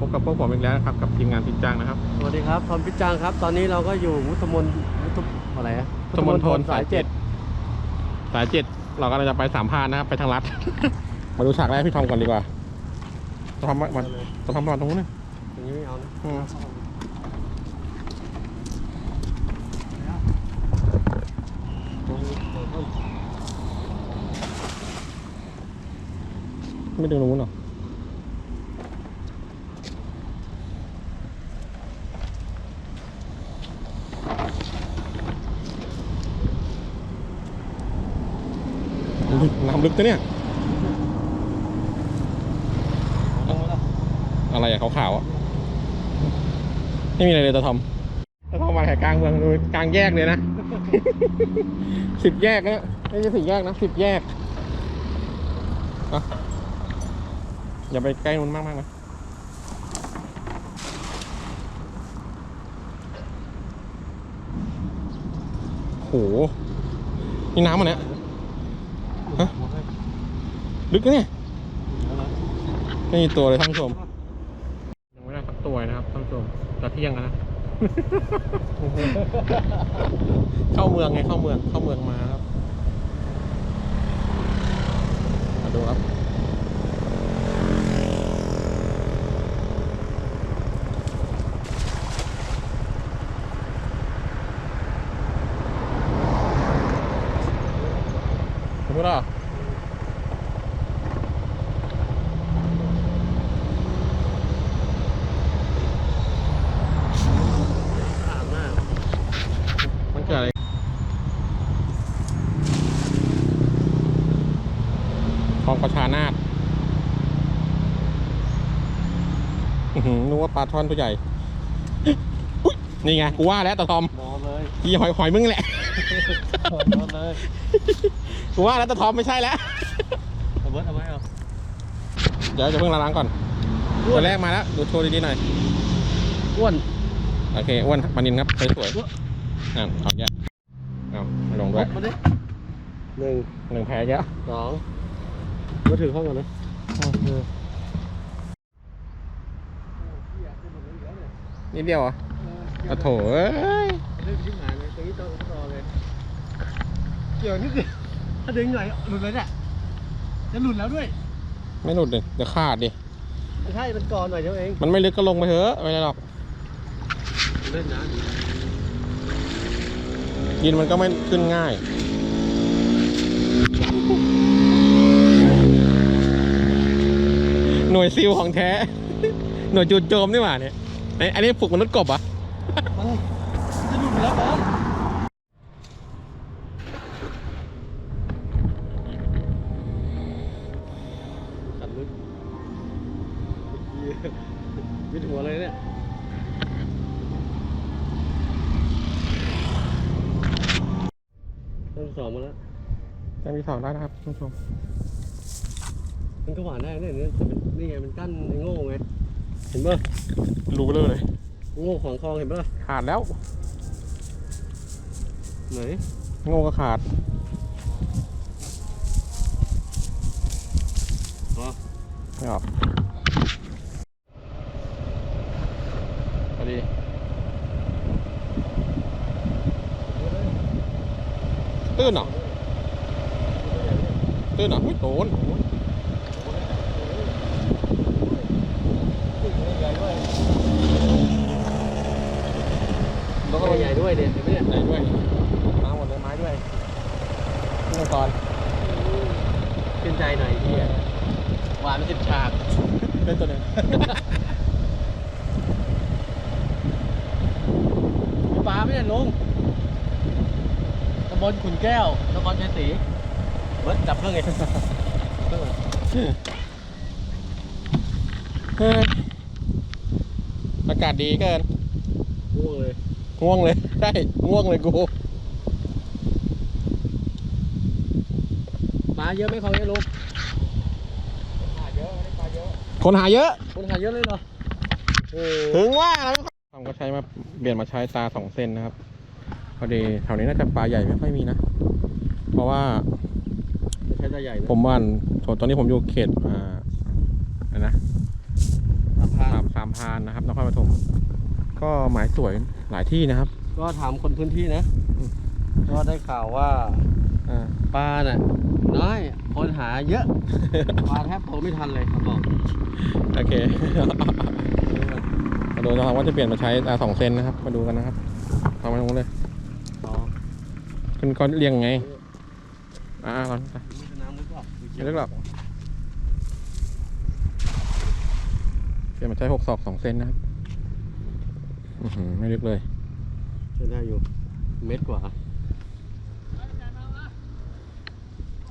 พบกับพวกผมอีกแล้วนะครับกับทีมงานติดจ้างนะครับ สวัสดีครับทอมพิจางครับ ตอนนี้เราก็อยู่พุทธมนต์พุทธอะไรอะพุทธมณฑลสายเจ็ดสายเจ็ดเรากำลังจะไปสามพรานนะครับไปทางลัด มาดูฉากแรกพี่ทอมก่อนดีกว่าจะทำมาจะทำมาตรงนู้นนะอย่างนี้ไม่เอานะอืมไม่ดูตรงนู้นหรอ ลึกนะเนี่ยอะไรอะขาวๆอะไม่มีอะไรเลยตาทอมตาทอมมาแถวกลางเมืองดูกลางแยกเลยนะ สิบแยกนะไม่ใช่สี่แยกนะสิบแยกอะอย่าไปใกล้นู้นมากมากนะโหนี่น้ำมันเนี่ยฮะ ลึกนะเนี่ยไม่มีตัวเลยท่านผู้ชมยังไม่ได้สักตัวเลยนะครับท่านผู้ชมจะเที่ยงแล้วนะ เข้าเมืองไงเข้าเมืองเข้าเมืองมาครับมาดูครับถึงแล้วเหรอ ถามมาก มันเกิดอะไร คลองประชานาถอื้อหือนึกว่าปลาช่อนตัวใหญ่อุ๊ยนี่ไง กูว่าแล้วตะทอมนอนเลยยี่หอยหอยมึงแหละ นอนเลยกูว่าแล้วตะทอมไม่ใช่แล้วเอาเบิร์ดเอาไว้เอาเดี๋ยวจะเพิ่งล้างก่อนตัวแรกมาแล้ว ดูโชว์ดีๆหน่อย อ้วน โอเค อ้วนปานินครับสวยๆนั่นเอาแยกเอาลงด้วยมาดิหนึ่งหนึ่งแพ้แยะสอง มาถือข้องก่อนนะนิดเดียวเหรอะอะโถเอ้ยเล่นชิ้นหายเลยตรงนี้ต้องต่อเลยเกี่ยวนิดเดียวถ้าดึงหน่อยหลุดเลยเนี่ยจะหลุดแล้วด้วย ไม่หลุดเลยเดี๋ยวขาดดิไม่ใช่มันก่อนหน่อยเดียวเอง มันไม่ลึกก็ลงไปเถอะไม่เป็นไรหรอกเล่นนะยินมันก็ไม่ขึ้นง่าย หน่วยซิลของแท้ หน่วยจูดโจมนี่หว่าเนี่ยไอ้อันนี้ฝึกมนุษย์กบเหรอะมันจะหลุดแล้วบอลขัดลึกวิดหัวเลยเนี่ยต้นสองมาแล้วยังมีสองได้นะครับท่านผู้ชม มันก็หวานได้เนี่ยเนี่ยแต่มันนี่ไงมันกั้นไอ้โง่ไงเห็นป่ะรู้เลยเลย โง่ของคลองเห็นป่ะขาดแล้ว ไหนโง่ก็ขาดอ๋อไม่ออกพอดีตื้นเหรอตื้นเหรออุ้ยโตนแล้วก็ ใหญ่ ด้วยเด็ดเห็นไหมเนี่ยไหนด้วยมาหมดเลยไม้ด้วยนี่มังกรขึ้นใจหน่อยพี่อะหวานเป็นสิบฉากเป็นตัวหนึ่งมีปลาไหมเนี่ยลุงตำบลขุนแก้วนครชัยศรีเบิร์ดจับเครื่องไงเฮ้ยอากาศดีเกินง่วงเลย ง่วงเลย ใช่ ง่วงเลยกู ปลาเยอะไหมของเนี่ยลุงคนหาเยอะ คนหาเยอะเลยเหรอโอ้ถึงว่าแล้วทำก็ใช้มาเปลี่ยนมาใช้ตาสองเส้นนะครับ พอดีแถวนี้น่าจะปลาใหญ่ไม่ค่อยมีนะ เพราะว่าจะใช้ตาใหญ่นะผมว่านตอนนี้ผมอยู่เขตอ่าอะไรนะสามพานสามสามพานนะครับนครปฐม ก็หมายสวยหลายที่นะครับ ก็ถามคนพื้นที่นะอืมก็ได้ข่าวว่าอ่าปลาน่ะน้อยคนหาเยอะ ปลาแทบโตไม่ทันเลยเขาบอกโอเค มาดูนะครับว่าจะเปลี่ยนมาใช้อาสองเซนนะครับ มาดูกันนะครับทำมาตรงนู้นเลยอ๋อคุณก็เรียงไง อ่าก่อนไปน้ำลึกหรอไม่ลึกหรอกเปลี่ยนมาใช้หกศอกสองเซนนะครับอื้อหือ ไม่ลึกเลยใช้ได้อยู่ เม็ดกว่า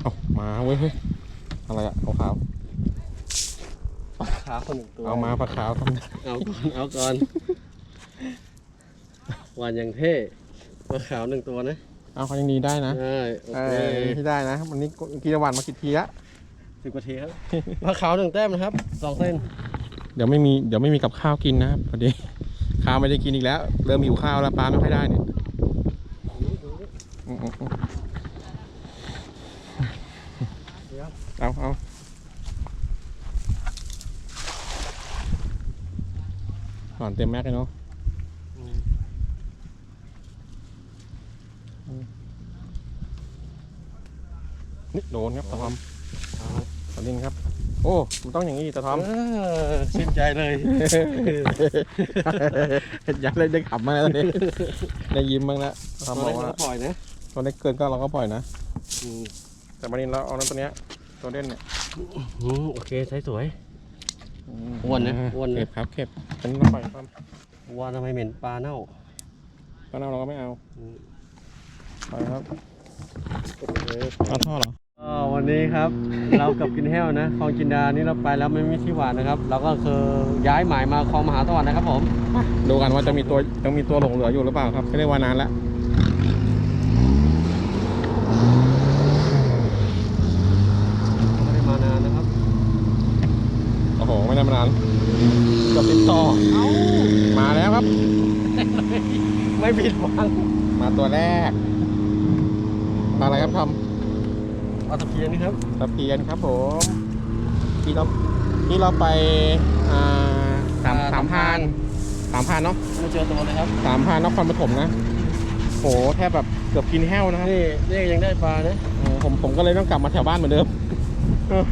เอามาเว้ยเฮ้ยอะไรอะขาวปลาขาวคนหนึ่งตัวๆเอามาปลาขาวทำเอาก่อนเอาก่อนวันยังเท่ปลาขาวหนึ่งตัวนะเอาเขายังดีได้นะได้โอเอเคอที่ได้นะวันนี้กีรวันมากี่ทีละสิบกว่าทีครับปลาขาวหนึ่งแต้มนะครับสองเส้น เดี๋ยวไม่มีเดี๋ยวไม่มีกับข้าวกินนะครับพอดี ข้าวไม่ได้กินอีกแล้ว เริ่มหิวข้าวแล้วปลาไม่ค่อยได้เนี่ยอืมๆๆเอาเอาก่อนเต็มแม็กเลยเนาะนี่โดนครับตะทอมตอนนี้ครับ โอ้มันต้องอย่างนี้ตะทอม เออชื่นใจเลยอยากเล่นได้ขำมากเลยได้ยิ้มบ้างแล้วทำบอกว่าปล่อยนะตัวเล็กเกินก็เราก็ปล่อยนะอืมแต่วันนี้เราเอานั้นตัวเนี้ยตัวเล่นเนี่ยอืมโอเคใช้สวยอ้วนนะอ้วนนะเก็บครับเก็บเป็นเราปล่อยความว่าทำไมเหม็นปลาเน่าตอนนั้นเราก็ไม่เอาอืมปล่อยครับโอเคเอาท่อเหรอก็ วันนี้ครับ เรากับกินแห้วนะคลองจินดานี่เราไปแล้วไม่มีที่หวานนะครับ เราก็คือย้ายหมายมาคลองมหาสวรรค์นะครับผมดูกันว่าจะมีตัวยังมีตัวหลงเหลืออยู่หรือเปล่าครับไม่ได้ว่านานแล้วไม่ได้มานานนะครับโอ้โหไม่ได้มานานเกือบติดต่อเอ้ามาแล้วครับ ไม่ผิดหวังมาตัวแรกปลาอะไรครับทอม ปลาตะเพียนนี่ครับตะเพียนครับผมที่เราที่เราไปอ่าสามอ่าสามพานสามพานเนาะไม่เจอตัวเลยครับสามพานนครปฐมนะโหแทบแบบเกือบกินแห้วนะครับนี่นี่ยังได้ปลานะเออผมผมก็เลยต้องกลับมาแถวบ้านเหมือนเดิมเออ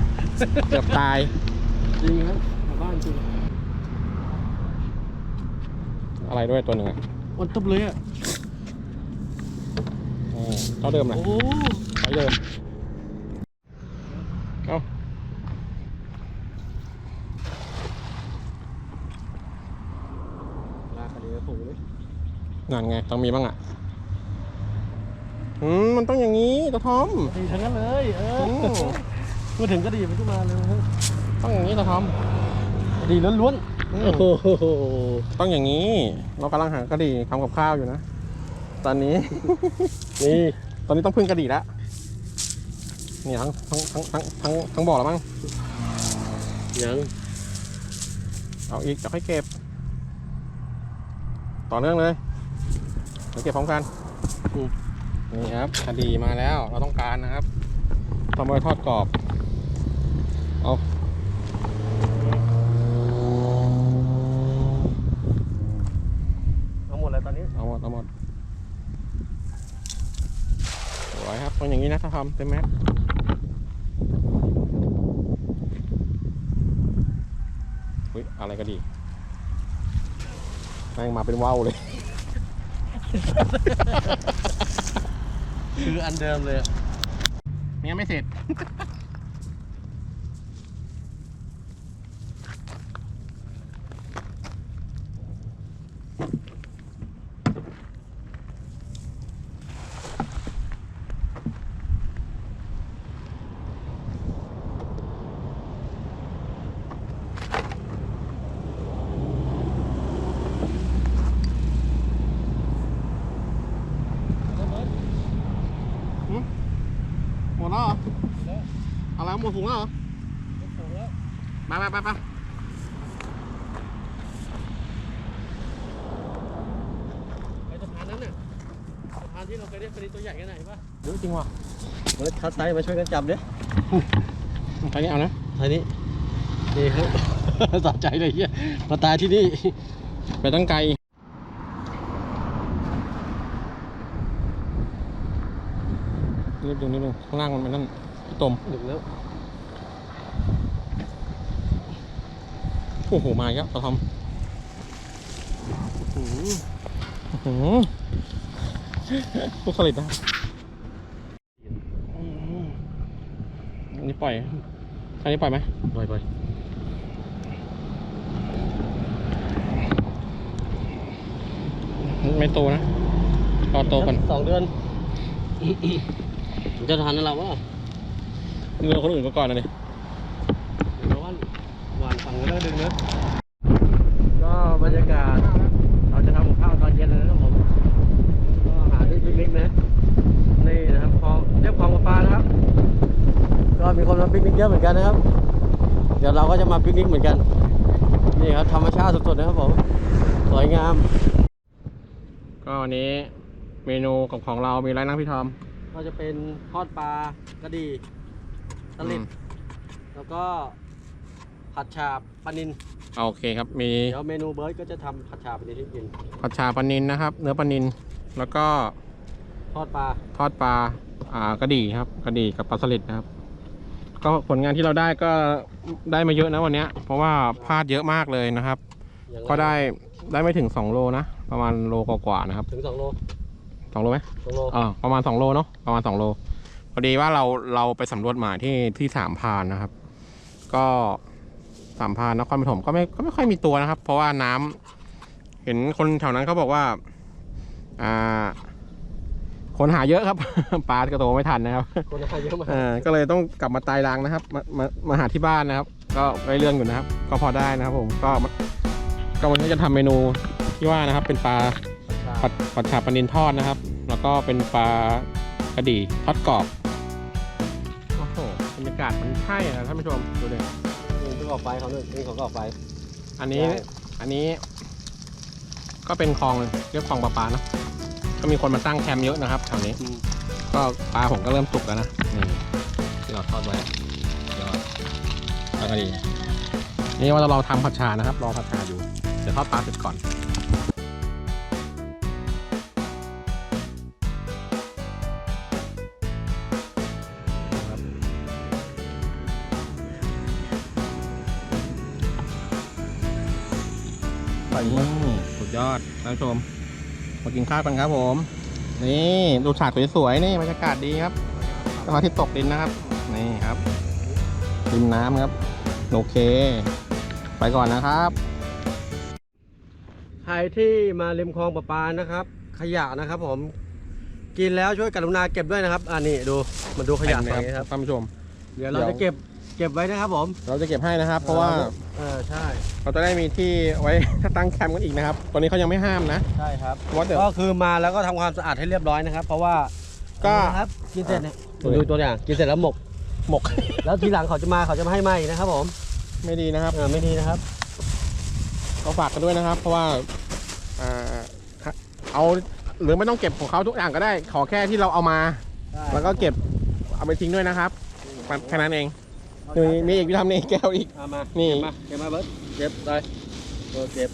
เกือบตายจริงครับชาวบ้านจริงอะไรด้วยตัวหนึ่งอะอ้วนตุ๊บเลยอะอืมเท่าเดิมนะโอ้โหใช้เดิมเอา ลากคดีกระถูเลย นั่นไงต้องมีบ้างอะอืมมันต้องอย่างนี้ตะทอมดีทั้งนั้นเลยเอออืมพูดถึงก็ดีไปทุกมาเลยนะต้องอย่างนี้ตะทอมดีล้วนอืๆมโอ้โหต้องอย่างนี้ เรากำลังหากระดี่ทำกับข้าวอยู่นะ ตอนนี้ นี่ตอนนี้ต้องพึ่งกระดี่แล้วนี่ทั้งทั้งทั้งทั้งทั้งทั้งบ่อแล้วมั้งยังเอาอีกจะค่อยเก็บ ต่อเนื่องเลย เดี๋ยวเก็บพร้อมกันนี่ครับกระดี่มาแล้วเราต้องการนะครับทำไว้ทอดกรอบเอาเอาหมดเลยตอนนี้เอาหมดเอาหมดสวยครับต้องอย่างนี้นะถ้าทำเต็มแม็กอุ้ยอะไรก็ดีแม่งมาเป็นว่าวเลย คืออันเดิมเลยอะเนี่ยไม่เสร็จ หมดแล้วเหรอ เอาแล้วหมดถุงแล้วเหรอไปไปไปไปไอ้สะพานนั้นน่ะสะพานที่เราเคยได้ปลาตัวใหญ่กันไหนปะเยอะจริงว่ะเฮ้ยทัดไซส์มาช่วยกันจับดิไปนี่เอานะไซส์นี้นี่ครับ สะใจเลยเฮียมาตายที่นี่ ไปตั้งไกลรีบดึงนิดนึงข้างล่างมันมันนั่นพี่ตมหนึ่งแล้ว โอ้โห มาอีกแล้วเราทหืมำอื้อหือผู้ผลิตนะอันนี้ปล่อย อันนี้ปล่อยไหมปล่อยปล่อยไม่โตนะ รอโตก่อนสองเดือน จะทันนะเราว่าเรือคนอื่นก็ก่อนนะดิเดี๋ยววัน หวานฝั่งนี้แล้วดึงนะก็บรรยากาศ เราจะทำกับข้าวตอนเย็นเลยนะครับผม ก็หาที่ปิกนิกนะ นี่นะครับคลองเรียบคลองประปานะครับ ก็มีคนมาปิกนิกเยอะเหมือนกันนะครับ เดี๋ยวเราก็จะมาปิกนิกเหมือนกัน นี่ครับธรรมชาติสดๆนะครับผม สวยงาม ก็วันนี้เมนูกับของเรามีอะไรนั่งพี่ทอม ก็จะเป็นทอดปลากระดีตะลิดอืมแล้วก็ ผัดชาปลานินโอเคครับมีเดี๋ยวเมนูเบิร์ดก็จะทำผัดชาปลานินให้กินผัดชาปลานินนะครับ เนื้อปลานินแล้วก็ทอดปลาทอดปลาอ่ากระดี่ครับกระดี่กับปลาสลิดนะครับ ก็ผลงานที่เราได้ก็ได้มาเยอะนะวันเนี้ย เพราะว่าพลาดเยอะมากเลยนะครับ อย่างละก็ได้ได้ไม่ถึง 2 โลนะ ประมาณโลกว่าๆนะครับถึงสองโล2โลไหม สองโลอ่าประมาณ 2 โลเนาะประมาณ 2 โล พอดีว่าเราเราไปสำรวจหมาที่ที่สามพรานนะครับ ก็ สามพรานนครปฐมก็ไม่ก็ไม่ค่อยมีตัวนะครับ เพราะว่าน้ำเห็นคนแถวนั้นเขาบอกว่า อ่า คนหาเยอะครับ ปลากระโตไม่ทันนะครับ คนหาเยอะมากเออก็เลยต้องกลับมาตายรังนะครับ มามามาหาที่บ้านนะครับ ก็ได้เรื่องอยู่นะครับ ก็พอได้นะครับ ผมก็ก็วันนี้จะทำเมนูที่ว่านะครับ เป็นปลาผัดผัดฉาปลานินทอดนะครับ แล้วก็เป็นปลากระดี่ทอดกรอบโอ้โหบรรยากาศมันใช่นะท่านผู้ชมดูดินี่ต้อง ก่อไฟเขาด้วยนี่เขาก่อไฟ อันนี้ใช่อันนี้ ก็เป็นคลองเรียกคลองปลาปลาเนอะก็มีคนมาตั้งแคมป์เยอะนะครับแถวนี้อืมก็ปลาผมก็เริ่มสุกแล้วนะนี่ที่เราทอดไว้ยอดปลากระดี่นี่ว่าเราทำผัดชานะครับ รอผัดชาอยู่ เดี๋ยวทอดปลาเสร็จก่อน ไปสุดยอดท่านผู้ชม มากินข้าวกันครับผม นี่ดูฉากสวยๆนี่บรรยากาศดีครับพระอาทิตย์ตกดินนะครับ นี่ครับริมน้ำครับ โอเค ไปก่อนนะครับ ใครที่มาริมคลองประปานะครับ ขยะนะครับ ผม กินแล้วช่วยกรุณาเก็บด้วยนะครับ อ่านี่ดูมาดูขยะเต็มตเลรงยนี้ครับท่านผู้ชม เดี๋ยวเราเดี๋ยวจะเก็บ เก็บไว้นะครับผมเราจะเก็บให้นะครับ เพราะว่าเออใช่ เราจะได้มีที่ไว้ ตั้งแคมป์กันอีกนะครับตอนนี้เขายังไม่ห้ามนะใช่ครับเพราะว่าเดี๋ยว ก็คือมาแล้วก็ทำความสะอาดให้เรียบร้อยนะครับ เพราะว่าก็ครับกินเสร็จเนี่ยอะดูตัวอย่างกินเสร็จแล้วหมก หมก แล้วทีหลังเขาจะมาเขาจะไม่ให้ไหมนะครับผมไม่ดีนะครับเออไม่ดีนะครับ ก็ฝากกันด้วยนะครับ เพราะว่าอ่าเอาหรือไม่ต้องเก็บของเขาทุกอย่างก็ได้ ขอแค่ที่เราเอามา แล้วก็เก็บเอาไปทิ้งด้วยนะครับแค่นั้นเอง มีมีอีกพี่ทำนี่แก้วอีก เอามานี่นี่มาเก็บมาเบิร์ดเก็บเลยเออเก็บ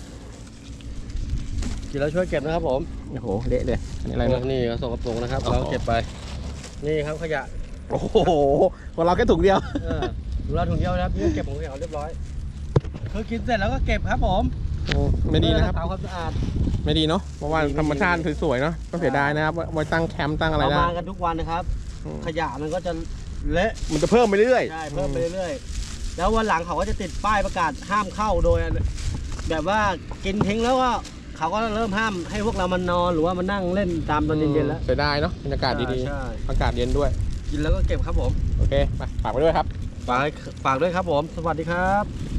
กินแล้วช่วยเก็บนะครับผมโอ้โหเละเลยอันนี้อะไรนะ นี่ก็สกปรกนะครับโอ้โหเราเก็บไป นี่ครับขยะโอ้โหของเราแค่ถุงเดียว เออดูเราถุงเดียวนะครับพี่เก็บของเขาเรียบร้อย คือกินเสร็จแล้วก็เก็บครับผมโอ้ไม่ดีนะครับ เพื่อรักษาความสะอาด ไม่ดีเนาะเพราะว่าไม่ดี ธรรมชาติสวยๆเนาะก็เสียดายนะครับไว้ตั้งแคมป์ตั้งอะไรเราได้มากันทุกวันนะครับ อืมขยะมันก็จะ เละมันจะเพิ่มไปเรื่อยใช่เพิ่มไปเรื่อยๆแล้ววันหลังเขาก็จะติดป้ายประกาศห้ามเข้าโดย แบบว่ากินทิ้งแล้วก็เขาก็เริ่มห้ามให้พวกเรามันนอนหรือว่ามานั่งเล่นตามตอนเย็นๆแล้ว เสียดายเนาะบรรยากาศดีใช่ ๆอากาศเย็นด้วย กินแล้วก็เก็บครับผม โอเคไปฝากไปด้วยครับ ฝากฝากด้วยครับผม สวัสดีครับ